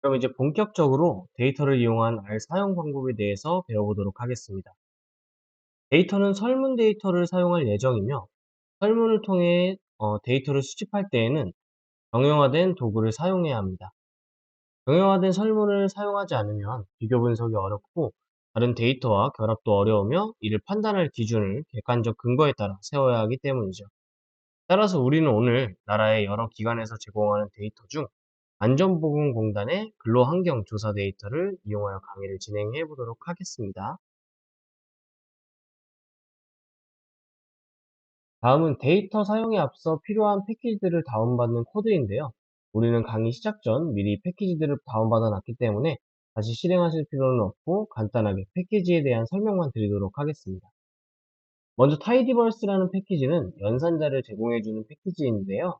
그럼 이제 본격적으로 데이터를 이용한 R 사용 방법에 대해서 배워보도록 하겠습니다. 데이터는 설문 데이터를 사용할 예정이며, 설문을 통해 어, 데이터를 수집할 때에는 정형화된 도구를 사용해야 합니다. 정형화된 설문을 사용하지 않으면 비교 분석이 어렵고, 다른 데이터와 결합도 어려우며 이를 판단할 기준을 객관적 근거에 따라 세워야 하기 때문이죠. 따라서 우리는 오늘 나라의 여러 기관에서 제공하는 데이터 중 안전보건공단의 근로환경 조사 데이터를 이용하여 강의를 진행해 보도록 하겠습니다. 다음은 데이터 사용에 앞서 필요한 패키지들을 다운받는 코드인데요. 우리는 강의 시작 전 미리 패키지들을 다운받아 놨기 때문에 다시 실행하실 필요는 없고 간단하게 패키지에 대한 설명만 드리도록 하겠습니다. 먼저 tidyverse라는 패키지는 연산자를 제공해주는 패키지인데요.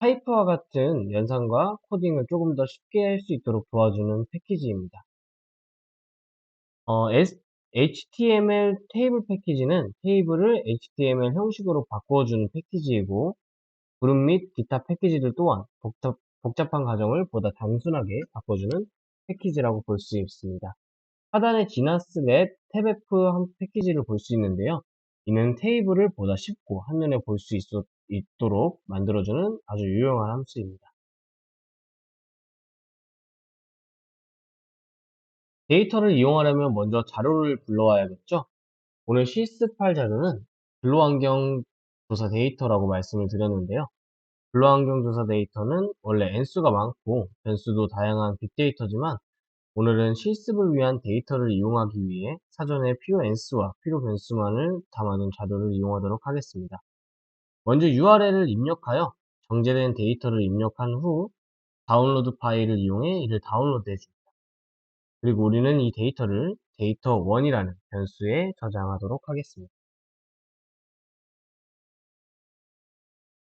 타이프와 같은 연산과 코딩을 조금 더 쉽게 할 수 있도록 도와주는 패키지입니다. 어, HTML 테이블 패키지는 테이블을 HTML 형식으로 바꿔주는 패키지이고 그룹 및 기타 패키지들 또한 복잡, 복잡 한 과정을 보다 단순하게 바꿔주는 패키지라고 볼 수 있습니다. 하단에 지나스 넷 탭F 한 패키지를 볼 수 있는데요. 이는 테이블을 보다 쉽고 한눈에 볼 수 있도록 만들어주는 아주 유용한 함수입니다. 데이터를 이용하려면 먼저 자료를 불러와야겠죠? 오늘 실습할 자료는 근로환경 조사 데이터라고 말씀을 드렸는데요. 근로환경 조사 데이터는 원래 n수가 많고 변수도 다양한 빅데이터지만 오늘은 실습을 위한 데이터를 이용하기 위해 사전에 필요 n수와 필요 변수만을 담아둔 자료를 이용하도록 하겠습니다. 먼저 URL을 입력하여 정제된 데이터를 입력한 후 다운로드 파일을 이용해 이를 다운로드 해줍니다. 그리고 우리는 이 데이터를 데이터1이라는 변수에 저장하도록 하겠습니다.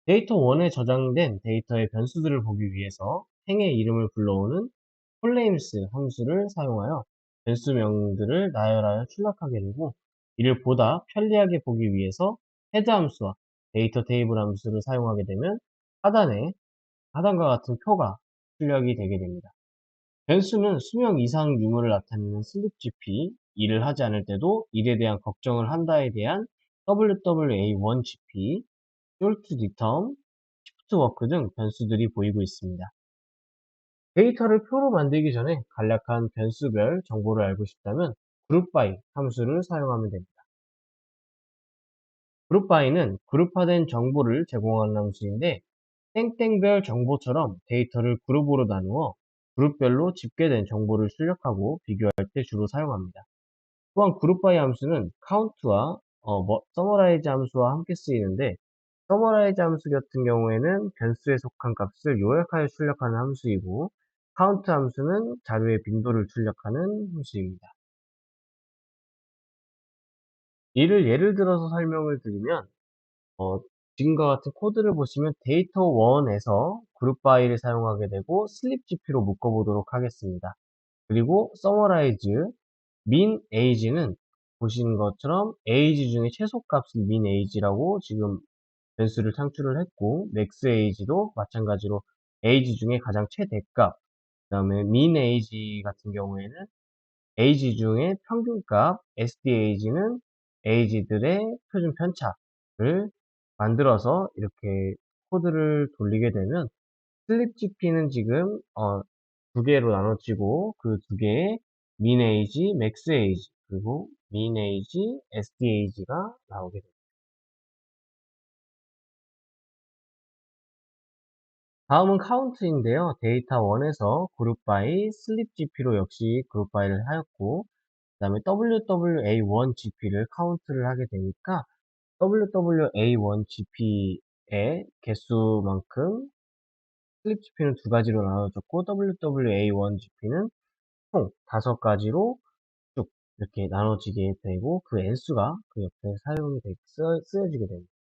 데이터1에 저장된 데이터의 변수들을 보기 위해서 행의 이름을 불러오는 폴네임스 함수를 사용하여 변수명들을 나열하여 출력하게 되고 이를 보다 편리하게 보기 위해서 헤드 함수와 데이터 테이블 함수를 사용하게 되면 하단에 하단과 같은 표가 출력이 되게 됩니다. 변수는 수명 이상 유무를 나타내는 slipgp, 일을 하지 않을 때도 일에 대한 걱정을 한다에 대한 wwa1gp, shortDeterm, shiftwork 등 변수들이 보이고 있습니다. 데이터를 표로 만들기 전에 간략한 변수별 정보를 알고 싶다면 group 함수를 사용하면 됩니다. 그룹 바이는 그룹화된 정보를 제공하는 함수인데 땡땡별 정보처럼 데이터를 그룹으로 나누어 그룹별로 집계된 정보를 출력하고 비교할 때 주로 사용합니다. 또한 그룹 바이 함수는 count와 어, 뭐, summarize 함수와 함께 쓰이는데 summarize 함수 같은 경우에는 변수에 속한 값을 요약하여 출력하는 함수이고 count 함수는 자료의 빈도를 출력하는 함수입니다. 이를 예를 들어서 설명을 드리면 어, 지금과 같은 코드를 보시면 데이터 1에서 그룹 바이를 사용하게 되고 슬립 GP로 묶어보도록 하겠습니다. 그리고 summarize min age는 보시는 것처럼 age 중에 최소값을 min age라고 지금 변수를 창출을 했고 max age도 마찬가지로 age 중에 가장 최대값 그 다음에 min age 같은 경우에는 age 중에 평균값 SDAge는 age들의 표준 편차를 만들어서 이렇게 코드를 돌리게 되면 슬립GP는 지금 어, 두 개로 나눠지고 그 두 개의 min age, max age 그리고 min age, SDAge가 나오게 됩니다. 다음은 카운트인데요. 데이터 1에서 그룹 바이 슬립 GP로 역시 그룹 바이를 하였고 그 다음에 WWA1GP를 카운트를 하게 되니까 WWA1GP의 개수만큼 슬립 GP는 두 가지로 나눠졌고 WWA1GP는 총 다섯 가지로 쭉 이렇게 나눠지게 되고 그 n수가 그 옆에 사용이 되, 쓰, 쓰여지게 됩니다.